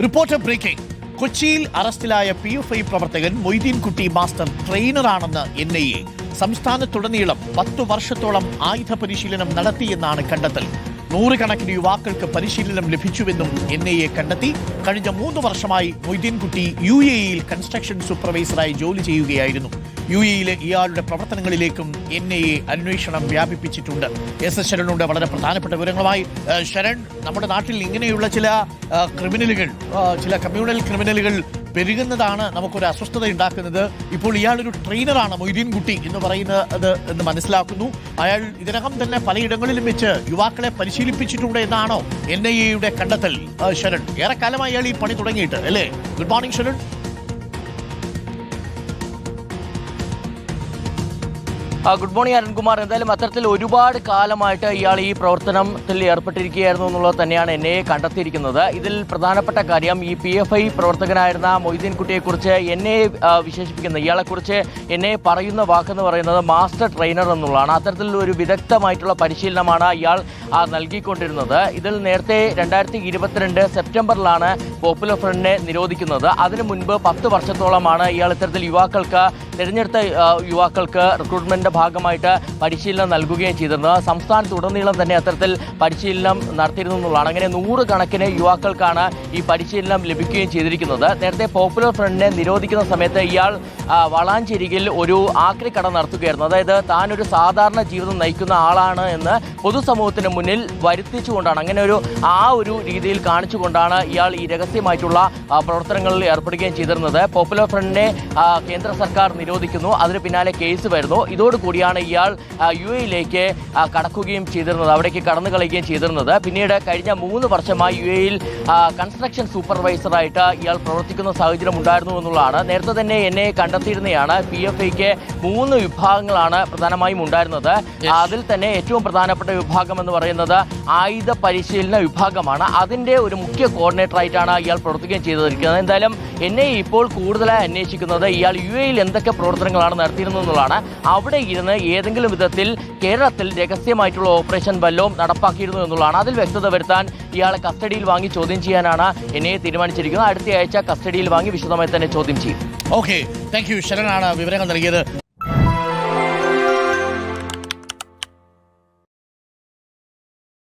Reporter breaking. കൊച്ചിയിൽ അറസ്റ്റിലായ P F I പ്രവർത്തകൻ മൊയ്തീൻ കുട്ടി മാസ്റ്റർ ട്രെയിനറാണെന്ന് എൻ ഐ എ സംസ്ഥാനത്തുടനീളം പത്തു വർഷത്തോളം ആയുധ പരിശീലനം നടത്തിയെന്നാണ് കണ്ടെത്തൽ. നൂറുകണക്കിന് യുവാക്കൾക്ക് പരിശീലനം ലഭിച്ചുവെന്നും എൻ ഐ എ കണ്ടെത്തി. കഴിഞ്ഞ മൂന്ന് വർഷമായി മൊയ്തീൻകുട്ടി യു എ ഇയിൽ കൺസ്ട്രക്ഷൻ സൂപ്പർവൈസറായി ജോലി ചെയ്യുകയായിരുന്നു. യു എയിലെ ഇയാളുടെ പ്രവർത്തനങ്ങളിലേക്കും എൻ ഐ എ അന്വേഷണം വ്യാപിപ്പിച്ചിട്ടുണ്ട്. എസ് എസ് ശരണുണ്ട് വളരെ പ്രധാനപ്പെട്ട വിവരങ്ങളുമായി ശരൺ നമ്മുടെ നാട്ടിൽ ഇങ്ങനെയുള്ള ചില ക്രിമിനലുകൾ ചില കമ്മ്യൂണൽ ക്രിമിനലുകൾ പെരുകുന്നതാണ് നമുക്കൊരു അസ്വസ്ഥത ഉണ്ടാക്കുന്നത്. ഇപ്പോൾ ഇയാളൊരു ട്രെയിനറാണ് മൊയ്തീൻ കുട്ടി എന്ന് പറയുന്നത് എന്ന് മനസ്സിലാക്കുന്നു. അയാൾ ഇതിനകം തന്നെ പലയിടങ്ങളിലും വെച്ച് യുവാക്കളെ പരിശീലിപ്പിച്ചിട്ടുണ്ട് എന്നാണോ എൻ ഐ എയുടെ കണ്ടെത്തൽ. ശരൺ ഏറെക്കാലമായി അയാൾ ഈ പണി തുടങ്ങിയിട്ട് അല്ലേ? Good morning Sharan. Good morning Arunkumar. എന്തായാലും അത്തരത്തിൽ ഒരുപാട് കാലമായിട്ട് ഇയാൾ ഈ പ്രവർത്തനത്തിൽ ഏർപ്പെട്ടിരിക്കുകയായിരുന്നു എന്നുള്ളത് തന്നെയാണ് എന്നെ കണ്ടെത്തിയിരിക്കുന്നത്. ഇതിൽ പ്രധാനപ്പെട്ട കാര്യം ഈ പി എഫ് ഐ പ്രവർത്തകനായിരുന്ന മൊയ്തീൻകുട്ടിയെക്കുറിച്ച് എന്നെ വിശേഷിപ്പിക്കുന്ന ഇയാളെക്കുറിച്ച് എന്നെ പറയുന്ന വാക്കെന്ന് പറയുന്നത് മാസ്റ്റർ ട്രെയിനർ എന്നുള്ളതാണ്. അത്തരത്തിൽ ഒരു വിദഗ്ധമായിട്ടുള്ള പരിശീലനമാണ് ഇയാൾ നൽകിക്കൊണ്ടിരുന്നത്. ഇതിൽ നേരത്തെ രണ്ടായിരത്തി ഇരുപത്തിരണ്ട് സെപ്റ്റംബറിലാണ് പോപ്പുലർ ഫ്രണ്ടിനെ നിരോധിക്കുന്നത്. അതിനു മുൻപ് പത്ത് വർഷത്തോളമാണ് ഇയാൾ ഇത്തരത്തിൽ യുവാക്കൾക്ക് തിരഞ്ഞെടുത്ത യുവാക്കൾക്ക് റിക്രൂട്ട്മെന്റിന്റെ ഭാഗമായിട്ട് പരിശീലനം നൽകുകയും ചെയ്തിരുന്നത്. സംസ്ഥാനത്തുടനീളം തന്നെ അത്തരത്തിൽ പരിശീലനം നടത്തിയിരുന്നു എന്നുള്ളതാണ് അങ്ങനെ നൂറുകണക്കിന് യുവാക്കൾക്കാണ് ഈ പരിശീലനം ലഭിക്കുകയും ചെയ്തിരിക്കുന്നത്. നേരത്തെ പോപ്പുലർ ഫ്രണ്ടിനെ നിരോധിക്കുന്ന സമയത്ത് ഇയാൾ വളാഞ്ചേരിയിൽ ഒരു ആക്രിക്കട നടത്തുകയായിരുന്നു. അതായത് താനൊരു സാധാരണ ജീവിതം നയിക്കുന്ന ആളാണ് എന്ന് പൊതുസമൂഹത്തിന് മുന്നിൽ വരുത്തിച്ചുകൊണ്ടാണ്. അങ്ങനെ ഒരു ആ ഒരു രീതിയിൽ കാണിച്ചുകൊണ്ടാണ് ഇയാൾ ഈ രഹസ്യമായിട്ടുള്ള പ്രവർത്തനങ്ങളിൽ ഏർപ്പെടുകയും ചെയ്തിരുന്നത്. പോപ്പുലർ ഫ്രണ്ടിനെ കേന്ദ്ര സർക്കാർ നിരോധിക്കുന്നു. അതിന് പിന്നാലെ കേസ് വരുന്നു. ഇതോടുകൂടിയാണ് ഇയാൾ യു എയിലേക്ക് കടക്കുകയും ചെയ്തിരുന്നത് അവിടേക്ക് കടന്നു കളയുകയും ചെയ്തിരുന്നത്. പിന്നീട് കഴിഞ്ഞ മൂന്ന് വർഷമായി യു എയിൽ കൺസ്ട്രക്ഷൻ സൂപ്പർവൈസറായിട്ട് ഇയാൾ പ്രവർത്തിക്കുന്ന സാഹചര്യം ഉണ്ടായിരുന്നു എന്നുള്ളതാണ്. നേരത്തെ തന്നെ എന്നെ കണ്ടെത്തിയിരുന്നതാണ് പി എഫ് ഐക്ക് മൂന്ന് വിഭാഗങ്ങളാണ് പ്രധാനമായും ഉണ്ടായിരുന്നത്. അതിൽ തന്നെ ഏറ്റവും പ്രധാനപ്പെട്ട വിഭാഗം എന്ന് പറയുന്നത് ആയുധ പരിശീലന വിഭാഗമാണ്. അതിന്റെ ഒരു മുഖ്യ കോർഡിനേറ്റർ ആയിട്ടാണ് ഇയാൾ പ്രവർത്തിക്കുകയും ചെയ്തിരിക്കുന്നത്. എന്തായാലും എന്നെ ഇപ്പോൾ കൂടുതലായി അന്വേഷിക്കുന്നത് ഇയാൾ യു എയിൽ എന്തൊക്കെ പ്രവർത്തനങ്ങളാണ് നടത്തിയിരുന്നത് എന്നുള്ളതാണ്. അവിടെ ഇരുന്ന് ഏതെങ്കിലും വിധത്തിൽ കേരളത്തിൽ രഹസ്യമായിട്ടുള്ള ഓപ്പറേഷൻ വല്ലവും നടപ്പാക്കിയിരുന്നു എന്നുള്ളതാണ്. അതിൽ വ്യക്തത വരുത്താൻ ഇയാളെ കസ്റ്റഡിയിൽ വാങ്ങി ചോദ്യം ചെയ്യാനാണ് എന്നെ തീരുമാനിച്ചിരിക്കുന്നത്. അടുത്തയാഴ്ച കസ്റ്റഡിയിൽ വാങ്ങി വിശദമായി തന്നെ ചോദ്യം ചെയ്യും. ഓക്കെ താങ്ക് യു ശരണാണ് വിവരങ്ങൾ നൽകിയത്.